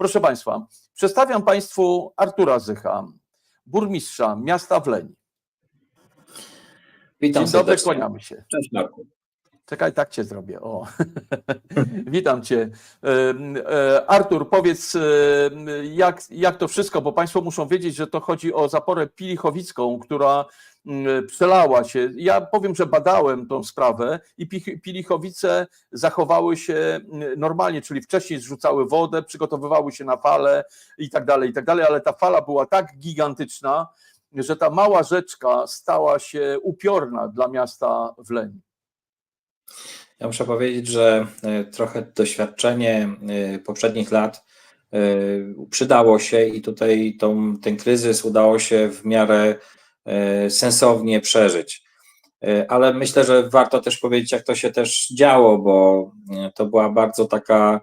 Proszę Państwa, przedstawiam Państwu Artura Zycha, burmistrza miasta Wleń. Witam Dzień dobry, kłaniamy się. Cześć Marku. Czekaj, tak Cię zrobię. O. Witam Cię. E, Artur, powiedz, e, jak, jak to wszystko, bo Państwo muszą wiedzieć, że to chodzi o zaporę Pilichowicką, która mm, przelała się. Ja powiem, że badałem tą sprawę i Pi- Pilichowice zachowały się mm, normalnie, czyli wcześniej zrzucały wodę, przygotowywały się na falę i tak dalej, i tak dalej, ale ta fala była tak gigantyczna, że ta mała rzeczka stała się upiorna dla miasta Wleń. Ja muszę powiedzieć, że e, trochę doświadczenie e, poprzednich lat e, przydało się i tutaj tą, ten kryzys udało się w miarę sensownie przeżyć. Ale myślę, że warto też powiedzieć, jak to się też działo, bo to była bardzo taka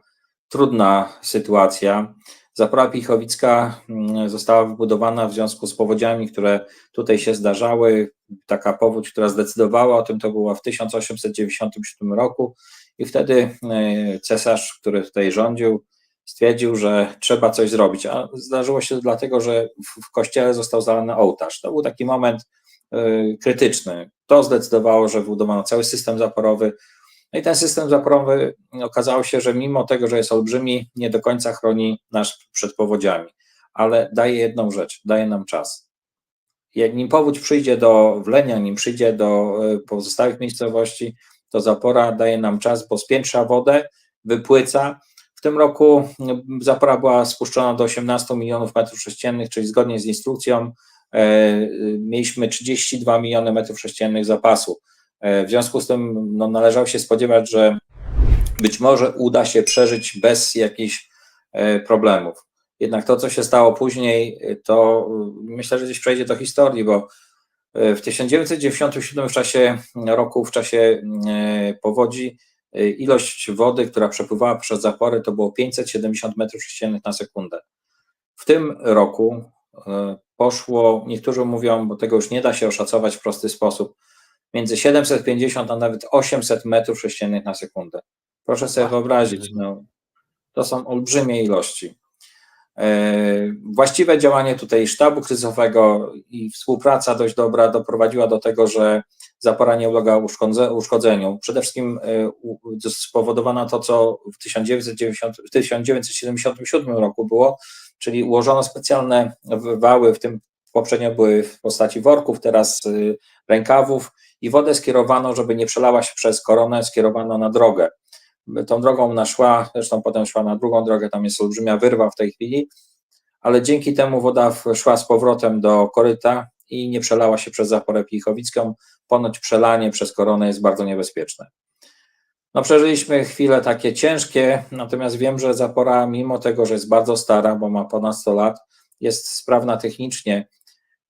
trudna sytuacja. Zapora Pichowicka mm, została wybudowana w związku z powodziami, które tutaj się zdarzały. Taka powódź, która zdecydowała o tym, to była w 1897 roku i wtedy e, cesarz, który tutaj rządził, stwierdził, że trzeba coś zrobić. A zdarzyło się dlatego, że w- w kościele został zalany ołtarz. To był taki moment e, krytyczny. To zdecydowało, że wybudowano cały system zaporowy. No i ten system zaporowy okazało się, że mimo tego, że jest olbrzymi, nie do końca chroni nas przed powodziami, ale daje jedną rzecz, daje nam czas. Jak nim powódź przyjdzie do Wlenia, nim przyjdzie do e, pozostałych miejscowości, to zapora daje nam czas, bo spiętrza wodę, wypłyca. W tym roku zapora była spuszczona do 18 milionów metrów sześciennych, czyli zgodnie z instrukcją e, e, mieliśmy 32 miliony metrów sześciennych zapasu. E, W związku z tym no, należało się spodziewać, że być może uda się przeżyć bez jakichś e, problemów. Jednak to, co się stało później, e, to myślę, że gdzieś przejdzie do historii, bo w 1997 w czasie roku, w czasie powodzi, ilość wody, która przepływała przez zapory, to było 570 metrów sześciennych na sekundę. W tym roku poszło, niektórzy mówią, bo tego już nie da się oszacować w prosty sposób, między 750 a nawet 800 metrów sześciennych na sekundę. Proszę sobie wyobrazić, no, to są olbrzymie ilości. E, Właściwe działanie tutaj sztabu kryzysowego i współpraca dość dobra doprowadziła do tego, że zapora nie ulega uszkodze- uszkodzeniu. Przede wszystkim e, spowodowana to, co w 1990, w 1977 roku było, czyli ułożono specjalne wały, w tym poprzednio były w postaci worków, teraz y, rękawów i wodę skierowano, żeby nie przelała się przez koronę, skierowano na drogę. Tą drogą ona szła, zresztą potem szła na drugą drogę, tam jest olbrzymia wyrwa w tej chwili, ale dzięki temu woda szła z powrotem do koryta i nie przelała się przez zaporę Pichowicką. Ponoć przelanie przez koronę jest bardzo niebezpieczne. No przeżyliśmy chwile takie ciężkie, natomiast wiem, że zapora, mimo tego, że jest bardzo stara, bo ma ponad 100 lat, jest sprawna technicznie.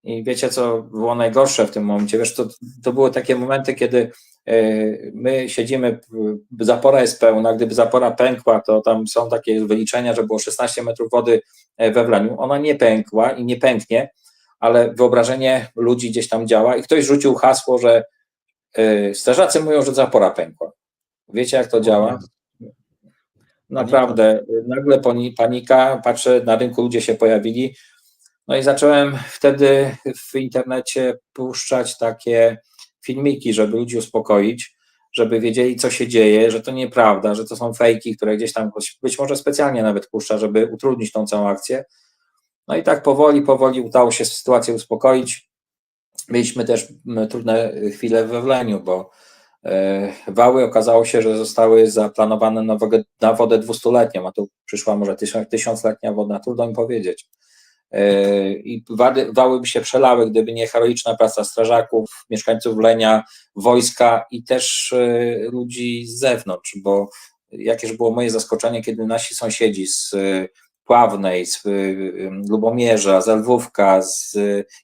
I wiecie, co było najgorsze w tym momencie? Wiesz, to, to były takie momenty, kiedy e, my siedzimy, zapora jest pełna, gdyby zapora pękła, to tam są takie wyliczenia, że było 16 metrów wody e, we wlaniu. Ona nie pękła i nie pęknie, ale wyobrażenie ludzi gdzieś tam działa i ktoś rzucił hasło, że e, strażacy mówią, że zapora pękła. Wiecie, jak to działa? Naprawdę, nagle pani- panika, patrzę, na rynku ludzie się pojawili. No i zacząłem wtedy w internecie puszczać takie filmiki, żeby ludzi uspokoić, żeby wiedzieli, co się dzieje, że to nieprawda, że to są fejki, które gdzieś tam być może specjalnie nawet puszcza, żeby utrudnić tą całą akcję. No i tak powoli, powoli udało się sytuację uspokoić. Mieliśmy też m, trudne chwile we Wleniu, bo e, wały okazało się, że zostały zaplanowane na, wodę dwustuletnią, a tu przyszła może tysiąc, tysiącletnia woda, trudno mi powiedzieć. E, I wady, wały by się przelały, gdyby nie heroiczna praca strażaków, mieszkańców Lenia, wojska i też e, ludzi z zewnątrz, bo jakież było moje zaskoczenie, kiedy nasi sąsiedzi z e, Pławnej, z Lubomierza, z Lwówka, z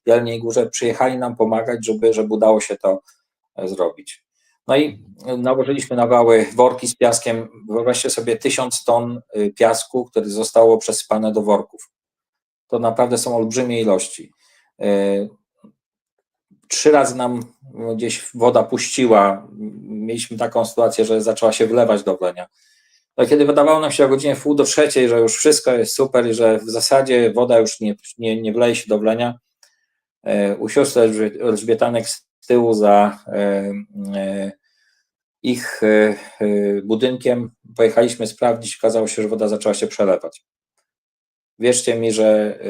Jeleniej Górze przyjechali nam pomagać, żeby, żeby udało się to zrobić. No i nałożyliśmy na wały worki z piaskiem. Wyobraźcie sobie tysiąc ton piasku, które zostało przesypane do worków. To naprawdę są olbrzymie ilości. Y, Trzy razy nam gdzieś woda puściła. Mieliśmy taką sytuację, że zaczęła się wlewać do wlenia. kiedy wydawało nam się o godzinie wpół do trzeciej, że już wszystko jest super i że w zasadzie woda już nie, nie, nie wleje się do wlenia, e, u sióstr Elżbie- Elżbietanek z tyłu za e, e, ich e, e, budynkiem pojechaliśmy sprawdzić, okazało się, że woda zaczęła się przelewać. Wierzcie mi, że e,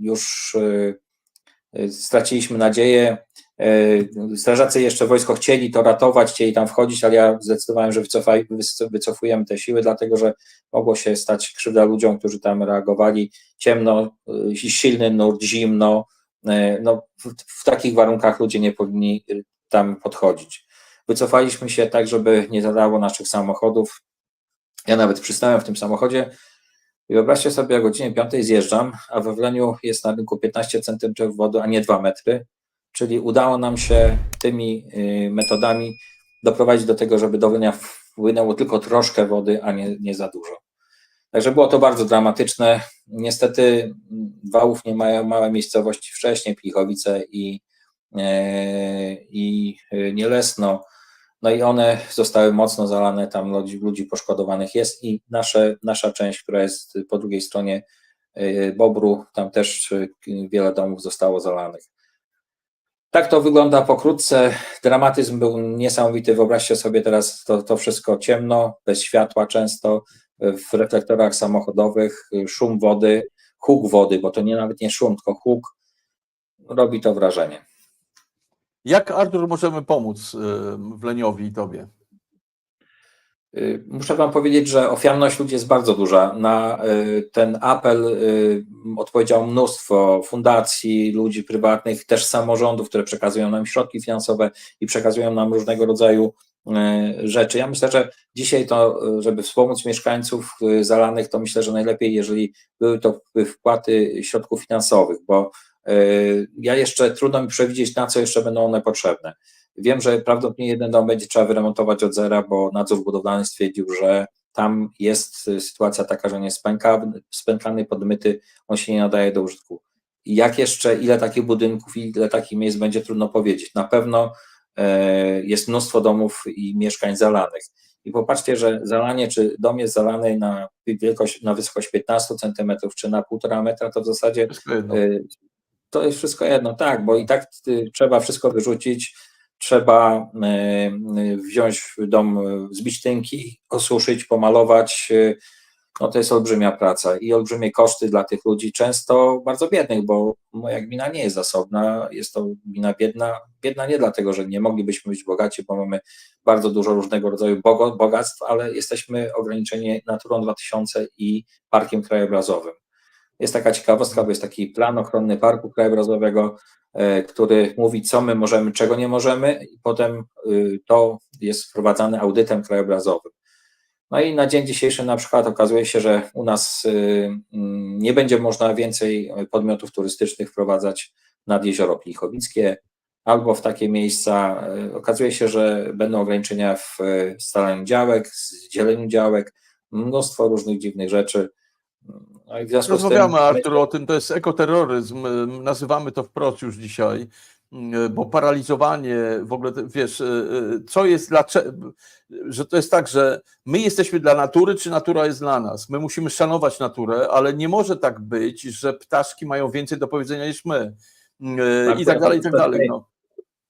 już e, e, straciliśmy nadzieję. Strażacy jeszcze wojsko chcieli to ratować, chcieli tam wchodzić, ale ja zdecydowałem, że wycofaj, wyc- wycofujemy te siły, dlatego że mogło się stać krzywda ludziom, którzy tam reagowali. Ciemno, y, silny nurt, zimno. y, No, w, w takich warunkach ludzie nie powinni y, tam podchodzić. Wycofaliśmy się tak, żeby nie zadało naszych samochodów. Ja nawet przystałem w tym samochodzie i wyobraźcie sobie, o godzinie 5 zjeżdżam, a we Wleniu jest na rynku 15 cm wody, a nie 2 metry. Czyli udało nam się tymi y, metodami doprowadzić do tego, żeby do Wlenia wpłynęło tylko troszkę wody, a nie, nie za dużo. Także było to bardzo dramatyczne. Niestety mm, wałów nie mają małe miejscowości wcześniej, Plichowice i, e, i e, Nielesno. No i one zostały mocno zalane, tam ludzi, ludzi poszkodowanych jest i nasze, nasza część, która jest po drugiej stronie e, Bobru, tam też e, wiele domów zostało zalanych. Tak to wygląda pokrótce. Dramatyzm był niesamowity. Wyobraźcie sobie teraz to, to wszystko ciemno, bez światła często, w reflektorach samochodowych, szum wody, huk wody, bo to nie nawet nie szum, tylko huk. Robi to wrażenie. Jak, Artur, możemy pomóc y, Wleniowi i tobie? Y, Muszę Wam powiedzieć, że ofiarność ludzi jest bardzo duża. Na y, ten apel odpowiedziało mnóstwo fundacji, ludzi prywatnych, też samorządów, które przekazują nam środki finansowe i przekazują nam różnego rodzaju rzeczy. Ja myślę, że dzisiaj to, żeby wspomóc mieszkańców zalanych, to myślę, że najlepiej, jeżeli były to wpłaty środków finansowych, bo ja jeszcze trudno mi przewidzieć, na co jeszcze będą one potrzebne. Wiem, że prawdopodobnie jeden dom będzie trzeba wyremontować od zera, bo nadzór budowlany stwierdził, że tam jest sytuacja taka, że nie jest spęka, spękany, podmyty, on się nie nadaje do użytku. Jak jeszcze, ile takich budynków i ile takich miejsc będzie trudno powiedzieć. Na pewno e, jest mnóstwo domów i mieszkań zalanych. I popatrzcie, że zalanie, czy dom jest zalany na wielkość, na wysokość 15 cm, czy na 1,5 metra, to w zasadzie To jest wszystko jedno, tak, bo i tak y, trzeba wszystko wyrzucić, trzeba y, y, wziąć dom, y, zbić tynki, osuszyć, pomalować. No to jest olbrzymia praca i olbrzymie koszty dla tych ludzi, często bardzo biednych, bo moja gmina nie jest zasobna, jest to gmina biedna. Biedna nie dlatego, że nie moglibyśmy być bogaci, bo mamy bardzo dużo różnego rodzaju bogactw, ale jesteśmy ograniczeni Naturą 2000 i Parkiem Krajobrazowym. Jest taka ciekawostka, bo jest taki plan ochronny Parku Krajobrazowego, e, który mówi, co my możemy, czego nie możemy, i potem y, to jest wprowadzane audytem krajobrazowym. No i na dzień dzisiejszy na przykład okazuje się, że u nas y, mm, nie będzie można więcej podmiotów turystycznych wprowadzać nad jezioro Plichowickie albo w takie miejsca. Y, Okazuje się, że będą ograniczenia w y, scalaniu działek, dzieleniu działek, mnóstwo różnych dziwnych rzeczy. I w związku z tym- Rozmawiamy, Artur, o tym, to jest ekoterroryzm, y, nazywamy to wprost już dzisiaj, y, bo paraliżowanie, w ogóle, wiesz, y, co jest, dlaczego, że to jest tak, że my jesteśmy dla natury, czy natura jest dla nas. My musimy szanować naturę, ale nie może tak być, że ptaszki mają więcej do powiedzenia niż my. Y, I tak dalej, i tak dalej. No.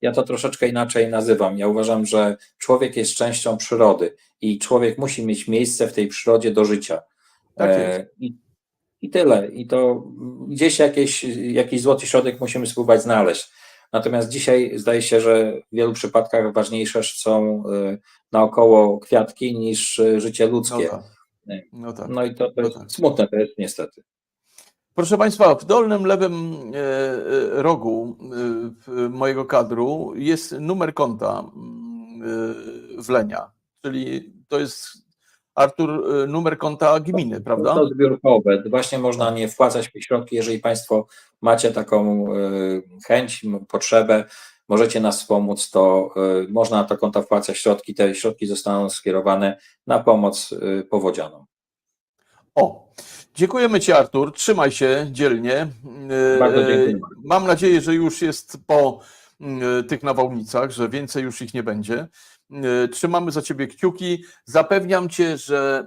Ja to troszeczkę inaczej nazywam. Ja uważam, że człowiek jest częścią przyrody i człowiek musi mieć miejsce w tej przyrodzie do życia. Tak. E, I, I tyle. I to gdzieś jakiś, jakiś złoty środek musimy spróbować znaleźć. Natomiast dzisiaj zdaje się, że w wielu przypadkach ważniejsze są e, naokoło kwiatki niż e, życie No ludzkie. tak. No tak. No i to, to No jest tak. smutne, to jest niestety. Proszę Państwa, w dolnym lewym e, rogu mojego kadru jest numer konta mm, Wlenia, czyli to jest Artur e, numer konta gminy, prawda? To zbiórkowe. Właśnie można nie wpłacać w środki, jeżeli Państwo macie taką e, chęć, potrzebę, możecie nas wspomóc, to e, można na to konto wpłacać środki. Te środki zostaną skierowane na pomoc powodzianom. O, dziękujemy Ci Artur, trzymaj się dzielnie. Bardzo dziękuję. Mam nadzieję, że już jest po tych nawałnicach, że więcej już ich nie będzie. E, Trzymamy za ciebie kciuki. Zapewniam cię, że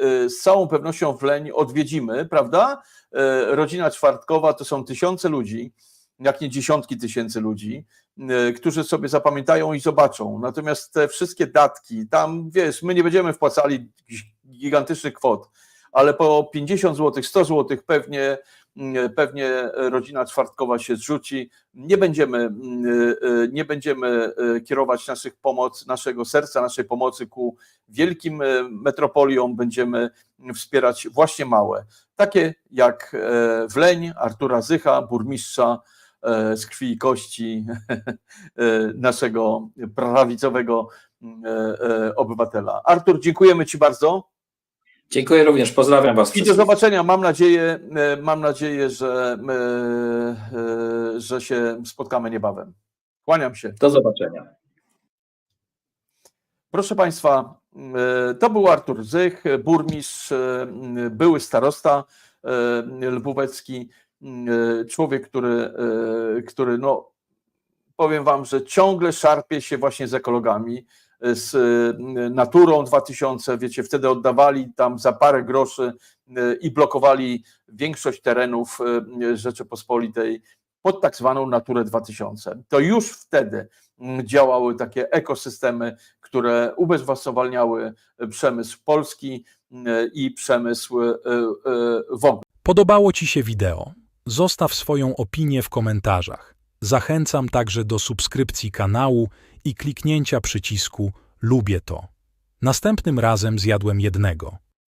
e, e, z całą pewnością Wleń odwiedzimy, prawda? E, Rodzina czwartkowa to są tysiące ludzi, jak nie dziesiątki tysięcy ludzi, e, którzy sobie zapamiętają i zobaczą. Natomiast te wszystkie datki, tam wiesz, my nie będziemy wpłacali gigantycznych kwot, ale po 50 zł, 100 zł pewnie, pewnie rodzina czwartkowa się zrzuci. Nie będziemy, mm, e, nie będziemy e, kierować naszych pomoc, naszego serca, naszej pomocy ku wielkim e, metropoliom, będziemy wspierać właśnie małe, takie jak e, Wleń, Artura Zycha, burmistrza e, z krwi i kości e, naszego prawicowego e, e, obywatela. Artur, dziękujemy Ci bardzo. Dziękuję również, pozdrawiam Was I do zobaczenia. Mam nadzieję, e, mam nadzieję, że, e, e, że się spotkamy niebawem. Kłaniam się. Do zobaczenia. Proszę Państwa, to był Artur Zych, burmistrz, były starosta lwówecki, człowiek, który, który no, powiem Wam, że ciągle szarpie się właśnie z ekologami, z e, Naturą 2000, wiecie, wtedy oddawali tam za parę groszy e, i blokowali większość terenów e, Rzeczypospolitej pod tak zwaną Naturę 2000. To już wtedy działały takie ekosystemy, które ubezwłasnowalniały przemysł polski i przemysł w ogóle. Podobało Ci się wideo? Zostaw swoją opinię w komentarzach. Zachęcam także do subskrypcji kanału i kliknięcia przycisku Lubię to. Następnym razem zjadłem jednego.